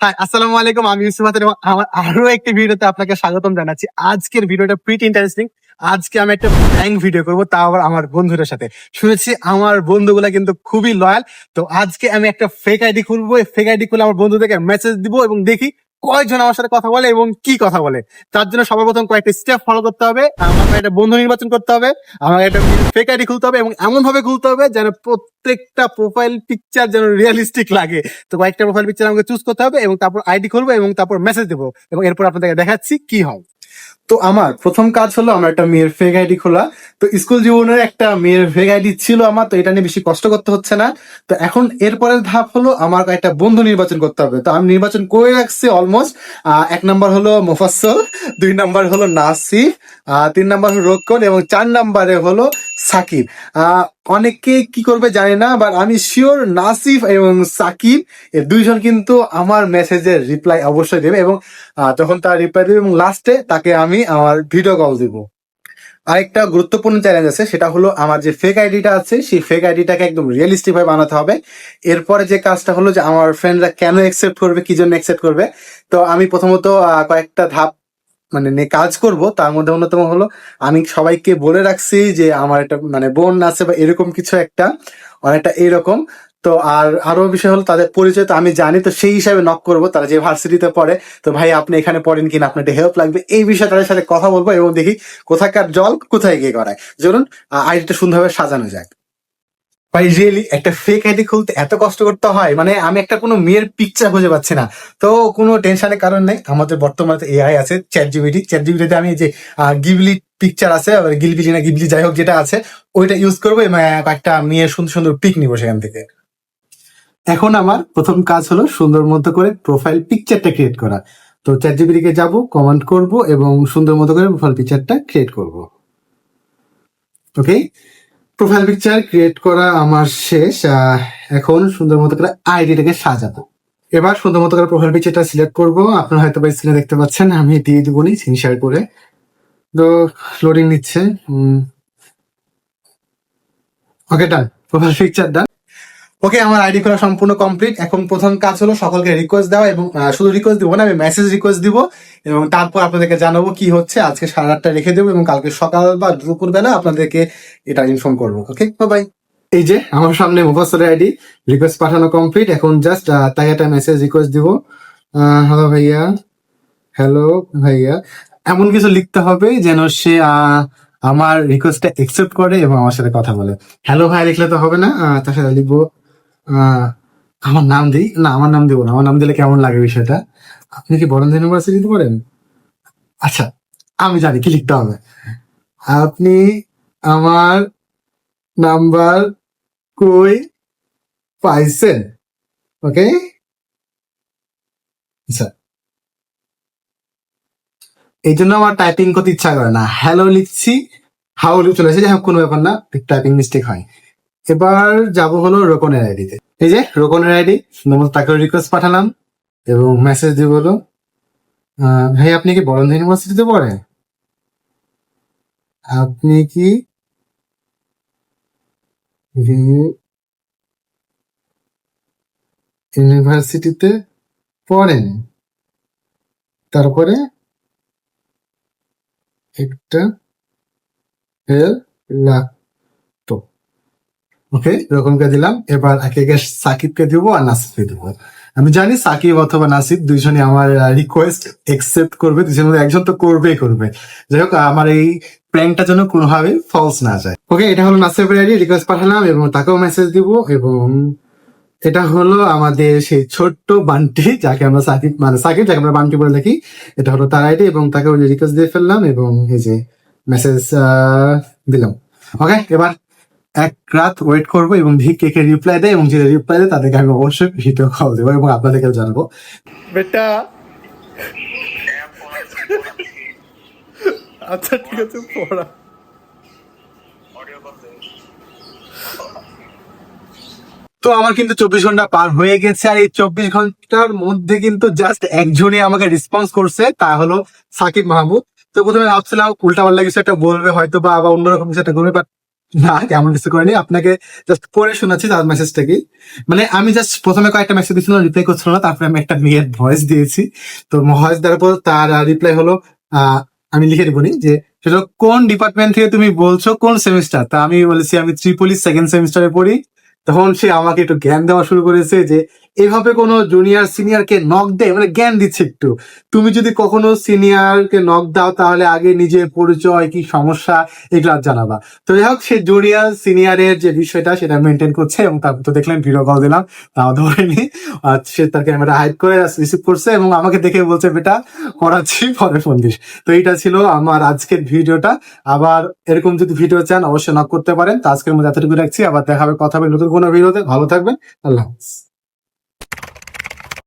High আসসালামু আলাইকুম। আমি ইউসুফ হাতের আমার আরও একটি ভিডিওতে আপনাকে স্বাগতম জানাচ্ছি। আজকের ভিডিওটা প্রিট ইন্টারেস্টিং আজকে আমি একটা ব্যাং ভিডিও করব, তা আবার আমার বন্ধুদের সাথে। শুনেছি আমার বন্ধুগুলা কিন্তু খুবই লয়াল তো আজকে আমি একটা ফেক আইডি খুলবো। এই ফেক আইডি খুলে আমার বন্ধুদেরকে মেসেজ দিব এবং দেখি কয়জন আমার সাথে কথা বলে এবং কি কথা বলে? তার জন্য সবার প্রথম কয়েকটা স্টেপ ফলো করতে হবে, আমাকে একটা বন্ধু নির্বাচন করতে হবে, আমাকে একটা ফেক আইডি খুলতে হবে এবং এমন ভাবে খুলতে হবে যেন প্রত্যেকটা প্রোফাইল পিকচার যেন রিয়েলিস্টিক লাগে। তো কয়েকটা প্রোফাইল পিকচার আমাকে চুজ করতে হবে এবং তারপর আইডি খুলবো এবং তারপর মেসেজ দেবো এবং এরপর আপনাদেরকে দেখাচ্ছি কি হয়। তো আমার প্রথম কাজ হলো, আমার একটা মেয়ের ফেক আইডি খোলা। তো স্কুল জীবনের একটা মেয়ের ফেক আইডি ছিল আমার, তো এটা নিয়ে বেশি কষ্ট করতে হচ্ছে না। তো এখন এরপরের ধাপ হলো, আমার একটা বন্ধু নির্বাচন করতে হবে। তো আমি নির্বাচন করে রাখছি অলমোস্ট এক নম্বর হলো মোফাসল দুই নাম্বার হলো নাসিফ তিন নাম্বার হলো রক্ষণ এবং চার নাম্বারে হলো সাকিব। অনেকে কি করবে জানি না বাট আমি শিওর নাসিফ এবং সাকিব এর দুইজন কিন্তু আমার মেসেজের রিপ্লাই অবশ্যই দেবে এবং যখন তার রিপ্লাই দেবে এবং লাস্টে তাকে আমি আমার ভিডিও কল দিব। আরেকটা গুরুত্বপূর্ণ চ্যালেঞ্জ আছে, সেটা হলো আমার যে ফেক আইডিটা আছে, সেই ফেক আইডিটাকে একদম রিয়েলিস্টিক ভাবে বানাতে হবে। এরপরে যে কাজটা হলো যে আমার ফ্রেন্ডরা কেন অ্যাকসেপ্ট করবে, কি জন্য অ্যাকসেপ্ট করবে, তো আমি প্রথমত কয়েকটা ধাপ মানে নিয়ে কাজ করব, তার মধ্যে অন্যতম হলো আমি সবাইকে বলে রাখছি যে আমার একটা মানে বোন আছে বা এরকম কিছু একটা, অনেকটা এরকম। তো আর আরও বিষয় হলো তাদের পরিচয় তো আমি জানি, তো সেই হিসাবে নক করব, তারা যে ভার্সিটিতে পড়ে। তো ভাই, আপনি এখানে পড়েন কিনা, আপনার হেল্প লাগবে। এই বিষয়ে তাদের সাথে কথা বলব এবং দেখি কোথাকার জল কোথায় গিয়ে করায় চলুন আইডিটা সুন্দরভাবে সাজানো যাক। ভাই রিয়েলি একটা ফেক আইডি খুলতে এত কষ্ট করতে হয়। মানে আমি একটা কোনো মেয়ের পিকচার খুঁজে পাচ্ছি না। তো কোনো টেনশনের কারণ নেই। আমাদের বর্তমানে এআই আছে চ্যাট জিবিটি চ্যাট জিবিটিতে আমি যে গিবলি পিকচার আছে গিলবিলি না গিবলি যাই হোক যেটা আছে, ওইটা ইউজ করব একটা মেয়ের সুন্দর সুন্দর পিক নিবো সেখান থেকে। এখন আমার প্রথম কাজ হলো সুন্দর মতো করে প্রোফাইল পিকচারটা ক্রিয়েট করা। তো চ্যাট জিবিটিকে যাব কমেন্ট করব এবং সুন্দর মতো করে প্রোফাইল পিকচারটা ক্রিয়েট করব। ওকে প্রোফাইল পিকচার ক্রিয়েট করা আমার শেষ এখন সুন্দর মতো করে আইডিটাকে সাজাবো। এবার সুন্দর মতো করে প্রোফাইল পিকচারটা সিলেক্ট করব। আপনারা হয়তো বা স্ক্রিনে দেখতে পাচ্ছেন, আমি দিয়ে দিব নি শেয়ার করে। তো লোডিং নিচ্ছে ওকে ডান প্রোফাইল পিকচার ডান ওকে, আমার আইডি করা সম্পূর্ণ কমপ্লিট। এখন প্রথম কাজ হলো সকলকে রিকোয়েস্ট দেওয়া এবং শুধু রিকোয়েস্ট দিব না, আমি মেসেজ রিকোয়েস্ট দিব এবং তারপর আপনাদেরকে জানাব কি হচ্ছে। আজকে সাড়ে আটটা রেখে দেবো এবং কালকে সকাল বা দুপুর বেলা আপনাদেরকে এটা ইনফর্ম করব ওকে বাই এই যে, আমার সামনে মুফাসলের আইডি রিকোয়েস্ট পাঠানো কমপ্লিট। এখন জাস্ট তাই একটা মেসেজ রিকোয়েস্ট দিব। হ্যালো ভাইয়া। হ্যালো ভাইয়া। এমন কিছু লিখতে হবে যেন সে আমার রিকোয়েস্টটা একসেপ্ট করে এবং আমার সাথে কথা বলে। হ্যালো ভাই, লিখলে তো হবে না। তার সাথে লিখব। আমার নাম দিই না, আমার নাম দিব না, আমার নাম দিলে কেমন লাগে বিষয়টা? আপনি কি বরেন্দ্র ইউনিভার্সিটিতে পড়েন? আচ্ছা আমি জানি, কি লিখতে হবে? আপনি আমার নাম্বার কই পাইছেন? ওকে? আচ্ছা। এই জন্য আমার টাইপিং করতে ইচ্ছা করে না। হ্যালো লিখছি। হাউ চলে এসেছে। হোক, কোনো ব্যাপার না। টাইপিং মিস্টেক হয়। এবার যাব হলো রোকনের আইডিতে এই যে, রোকনের আইডি সুন্দর তাকে রিকোয়েস্ট পাঠালাম এবং মেসেজ দিয়ে বলো ভাই, আপনি কি বরেন্দ্র ইউনিভার্সিটিতে পড়েন? আপনি কি ইউনিভার্সিটিতে পড়েন? তারপরে একটা লাগতো ওকে এরকমকে দিলাম। এবার একে একে সাকিবকে দিব আর নাসিফকে দিব। আমি জানি সাকিব অথবা নাসিব দুইজনই আমার রিকোয়েস্ট একসেপ্ট করবে। দুজনের মধ্যে একজন তো করবেই করবে। যাই হোক, আমার এই প্র্যাঙ্কটা যেন কোনোভাবে ফলস না যায়। ওকে এটা হলো নাসিফের আইডি রিকোয়েস্ট পাঠালাম এবং তাকেও মেসেজ দিব এবং এটা হলো আমাদের সেই ছোট্ট বান্টি, যাকে আমরা সাকিব মানে সাকিব, যাকে আমরা বান্টি বলে থাকি। এটা হলো তার আইডি এবং তাকে রিকোয়েস্ট দিয়ে ফেললাম এবং এই যে মেসেজ দিলাম। ওকে এবার এক রাত ওয়েট করব এবং কে কে রিপ্লাই দেয় এবং যে রিপ্লাই দেয় তাদেরকে আমি অবশ্যই ভিডিও কল দেবো এবং আপনাদেরকে জানাব। বেটা। আচ্ছা ঠিক আছে পড়া। তো আমার কিন্তু চব্বিশ ঘণ্টা পার হয়ে গেছে আর এই চব্বিশ ঘণ্টার মধ্যে কিন্তু জাস্ট একজনই আমাকে রেসপন্স করছে তা হলো সাকিব মাহমুদ। তো প্রথমে ভাবছিলাম উল্টা পাল্টা কিছু একটা বলবে হয়তো বা আবার অন্যরকম কিছু একটা করবে বাট না, তেমন কিছু করেনি। আপনাকে জাস্ট পড়ে শোনাচ্ছি তার মেসেজটা কি। মানে আমি জাস্ট প্রথমে কয়েকটা মেসেজ দিয়েছিলাম রিপ্লাই করছিল না, তারপরে আমি একটা মেয়ের ভয়েস দিয়েছি। তো ভয়েস দেওয়ার পর তার রিপ্লাই হলো আমি লিখে দিবনি যে সেটা কোন ডিপার্টমেন্ট থেকে তুমি বলছো, কোন সেমিস্টার তা আমি বলেছি, আমি ত্রিপলি সেকেন্ড সেমিস্টারে পড়ি। তখন সে আমাকে একটু জ্ঞান দেওয়া শুরু করেছে যে, এভাবে কোনো জুনিয়র সিনিয়রকে নক দেয় মানে জ্ঞান দিচ্ছে একটু। তুমি যদি কখনো সিনিয়রকে নক দাও, তাহলে আগে নিজের পরিচয়, কি সমস্যা, এগুলো জানাবা। তো যাই হোক, সে জুনিয়র সিনিয়রের যে বিষয়টা, সেটা মেনটেন করছে এবং তারপর তো দেখলেন ভিডিও কল দিলাম, তাও ধরেনি। আর সে তার ক্যামেরা হাইড করে রিসিভ করছে এবং আমাকে দেখে বলছে, বেটা, করাচ্ছি, পরে ফোন দিস। তো এইটা ছিল আমার আজকের ভিডিওটা। আবার এরকম যদি ভিডিও চান, অবশ্যই নক করতে পারেন। তো আজকের মধ্যে এতটুকু রাখছি। আবার দেখা হবে, কথা হবে নতুন কোনো ভিডিওতে ভালো থাকবেন। আল্লাহ হাফিজ।